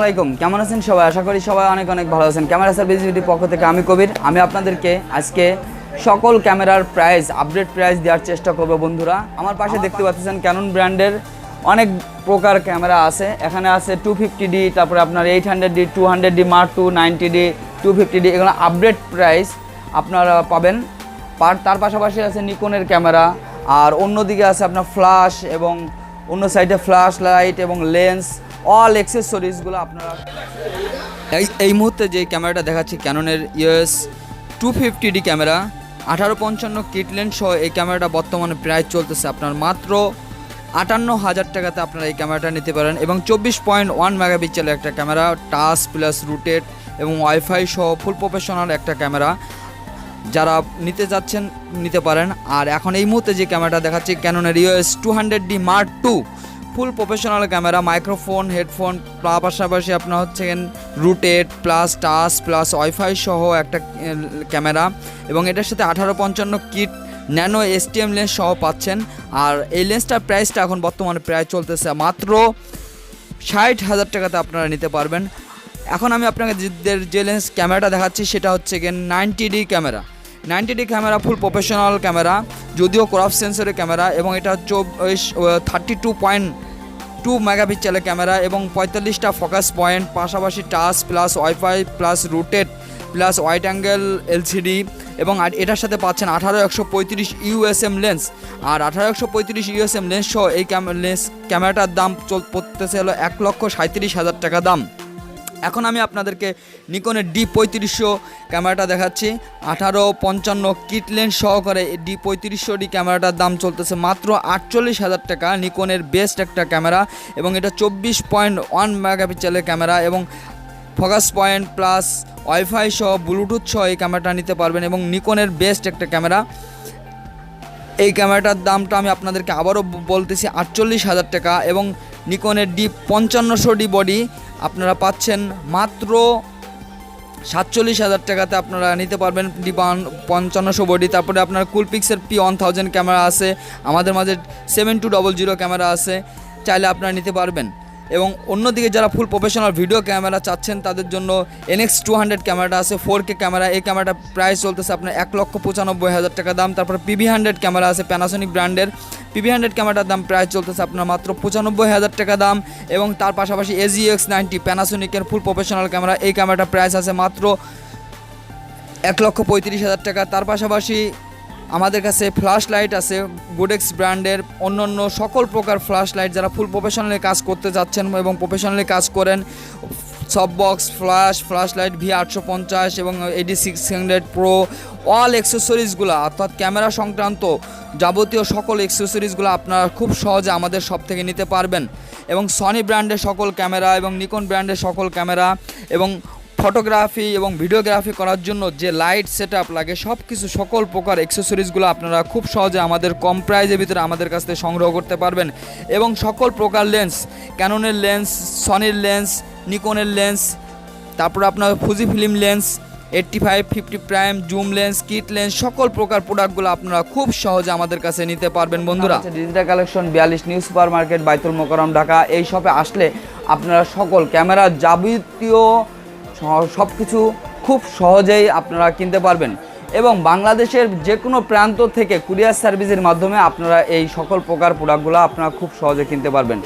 আলাইকুম। কেমন আছেন সবাই? আশা করি সবাই অনেক অনেক ভালো আছেন। ক্যামেরা সার্ভিস বিউটির পক্ষ থেকে আমি কবির। আমি আপনাদেরকে আজকে সকল ক্যামেরার প্রাইস আপডেট প্রাইস দেওয়ার চেষ্টা করব বন্ধুরা। আমার পাশে দেখতে পাচ্ছেন ক্যানন ব্র্যান্ডের অনেক প্রকার ক্যামেরা আছে। এখানে আছে টু ফিফটি ডি তারপরে আপনার eight hundred D two hundred D mark two ninety D two fifty D এগুলো আপডেট প্রাইস আপনারা পাবেন। তার পাশাপাশি আছে নিকনের ক্যামেরা। আর অন্যদিকে আছে আপনার ফ্ল্যাশ এবং অন্য সাইডে ফ্ল্যাশ লাইট এবং লেন্স অল এক্সেসরিজগুলো আপনারা এই এই মুহূর্তে যে ক্যামেরাটা দেখাচ্ছি ক্যাননের EOS two fifty D camera, আঠারো পঞ্চান্ন কিটলেন সহ এই ক্যামেরাটা বর্তমানে প্রাইস চলতেছে আপনার মাত্র আটান্ন হাজার টাকাতে আপনারা এই ক্যামেরাটা নিতে পারেন এবং চব্বিশ পয়েন্ট ওয়ান মেগাপিক্সেলের একটা ক্যামেরা, টাচ প্লাস রুটেড এবং ওয়াইফাই সহ ফুল প্রফেশনাল একটা ক্যামেরা যারা নিতে যাচ্ছেন, নিতে পারেন। আর এখন এই মুহূর্তে যে ক্যামেরাটা দেখাচ্ছি ক্যাননের EOS two hundred D mark two full professional camera, microphone, headphone পাশাপাশি আপনার হচ্ছে routed plus touch plus wifi সহ একটা ক্যামেরা এবং এটার সাথে আঠারো পঞ্চান্ন কিট ন্যানো এসটিএম লেন্স সহ পাচ্ছেন। আর এই লেন্সটার প্রাইসটা এখন বর্তমানে প্রায় চলতেছে মাত্র ষাট হাজার টাকাতে আপনারা নিতে পারবেন। এখন আমি আপনাকে যে- লেন্স ক্যামেরাটা দেখাচ্ছি সেটা হচ্ছে গিয়ে ninety D camera. Ninety D camera, full professional camera, যদিও ক্রপ সেন্সরের ক্যামেরা এবং এটা চব্বিশ থার্টি টু পয়েন্ট টু মেগাপিক্সেলের ক্যামেরা এবং পঁয়তাল্লিশটা ফোকাস পয়েন্ট, পাশাপাশি touch plus wifi plus routed plus wide angle LCD এবং এটার সাথে পাচ্ছেন আঠারো একশো পঁয়ত্রিশ ইউএসএম লেন্স। আর আঠারো একশো পঁয়ত্রিশ ইউএসএম লেন্স সহ এই লেন্স ক্যামেরাটার দাম চল, পড়তেছে হলো এক লক্ষ সাঁত্রিশ হাজার টাকা দাম। এখন আমি আপনাদেরকে নিকনের ডি পঁয়ত্রিশশো ক্যামেরাটা দেখাচ্ছি। আঠারো পঞ্চান্ন কিট লেন্স সহকারে ডি পঁয়ত্রিশশো ডি ক্যামেরাটার দাম চলতেছে মাত্র আটচল্লিশ হাজার টাকা। নিকনের বেস্ট একটা ক্যামেরা এবং এটা চব্বিশ পয়েন্ট ওয়ান মেগাপিক্সেলের ক্যামেরা এবং ফোকাস পয়েন্ট প্লাস ওয়াইফাই সহ ব্লুটুথ সহ এই ক্যামেরাটা নিতে পারবেন এবং নিকনের বেস্ট একটা ক্যামেরা। এই ক্যামেরাটার দামটা আমি আপনাদেরকে আবারও বলতেছি আটচল্লিশ হাজার টাকা এবং নিকনের ডি পঞ্চান্নশো ডি বডি আপনারা পাচ্ছেন মাত্র সাতচল্লিশ হাজার টাকাতে আপনারা নিতে পারবেন ডি পঞ্চান্নশো বডি। তারপরে আপনার কুলপিক্সের পি ওয়ান থাউজেন্ড ক্যামেরা আছে, আমাদের মাঝে seven two double zero camera আছে, চাইলে আপনারা নিতে পারবেন। এবং অন্যদিকে যারা ফুল প্রফেশনাল ভিডিও ক্যামেরা চাচ্ছেন, তাদের জন্য এনএক্স টু হান্ড্রেড ক্যামেরাটা আছে ফোর কে ক্যামেরা এই ক্যামেরাটা প্রাইস চলতেছে আপনার এক লক্ষ পঁচানব্বই হাজার টাকা দাম। তারপর পিভি হান্ড্রেড ক্যামেরা আছে প্যানাসোনিক ব্র্যান্ডের পিভি হান্ড্রেড ক্যামেরাটার দাম প্রাইস চলতেছে আপনার মাত্র পঁচানব্বই হাজার টাকা দাম এবং তার পাশাপাশি এজি এক্স নাইনটি প্যানাসোনিকের ফুল প্রফেশনাল ক্যামেরা এই ক্যামেরাটার প্রাইস আছে মাত্র এক লক্ষ পঁয়ত্রিশ হাজার টাকা। তার পাশাপাশি আমাদের কাছে ফ্ল্যাশ লাইট আছে গুডেক্স ব্র্যান্ডের অন্য অন্য সকল প্রকার ফ্ল্যাশ লাইট যারা ফুল প্রফেশনালি কাজ করতে যাচ্ছেন এবং প্রফেশনালি কাজ করেন সব box flash flash light V আটশো পঞ্চাশ এবং eighty six hundred pro all অ্যাক্সেসরিজগুলো অর্থাৎ ক্যামেরা সংক্রান্ত যাবতীয় সকল অ্যাক্সেসরিজগুলো আপনারা খুব সহজে আমাদের সব থেকে নিতে পারবেন। এবং সনি ব্র্যান্ডের সকল ক্যামেরা এবং নিকন ব্র্যান্ডের সকল ক্যামেরা এবং ফটোগ্রাফি এবং ভিডিওগ্রাফি করার জন্য যে লাইট সেট লাগে সব কিছু সকল প্রকার অ্যাক্সেসরিজগুলো আপনারা খুব সহজে আমাদের কম প্রাইজের ভিতরে আমাদের কাছ থেকে সংগ্রহ করতে পারবেন। এবং সকল প্রকার লেন্স ক্যাননের লেন্স সনির লেন্স নিকনের লেন্স তারপর আপনার Fuji film lens eighty five fifty prime zoom lens kit lens সকল প্রকার প্রোডাক্টগুলো আপনারা খুব সহজে আমাদের কাছে নিতে পারবেন বন্ধুরা। ডিজিটাল কালেকশন বিয়াল্লিশ new super market Baitul Mukarram Dhaka, এই শপে আসলে আপনারা সকল ক্যামেরা যাবতীয় সব কিছু খুব সহজেই আপনারা কিনতে পারবেন। এবং বাংলাদেশের যে কোনো প্রান্ত থেকে কুরিয়ার সার্ভিসের মাধ্যমে আপনারা এই সকল প্রকার প্রোডাক্টগুলো আপনারা খুব সহজে কিনতে পারবেন।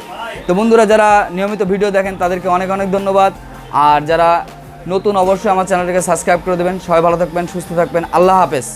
তো বন্ধুরা, যারা নিয়মিত ভিডিও দেখেন, তাদেরকে অনেক অনেক ধন্যবাদ। আর যারা নতুন, অবশ্যই আমার চ্যানেলটাকে সাবস্ক্রাইব করে দেবেন। সবাই ভালো থাকবেন, সুস্থ থাকবেন। আল্লাহ হাফেজ।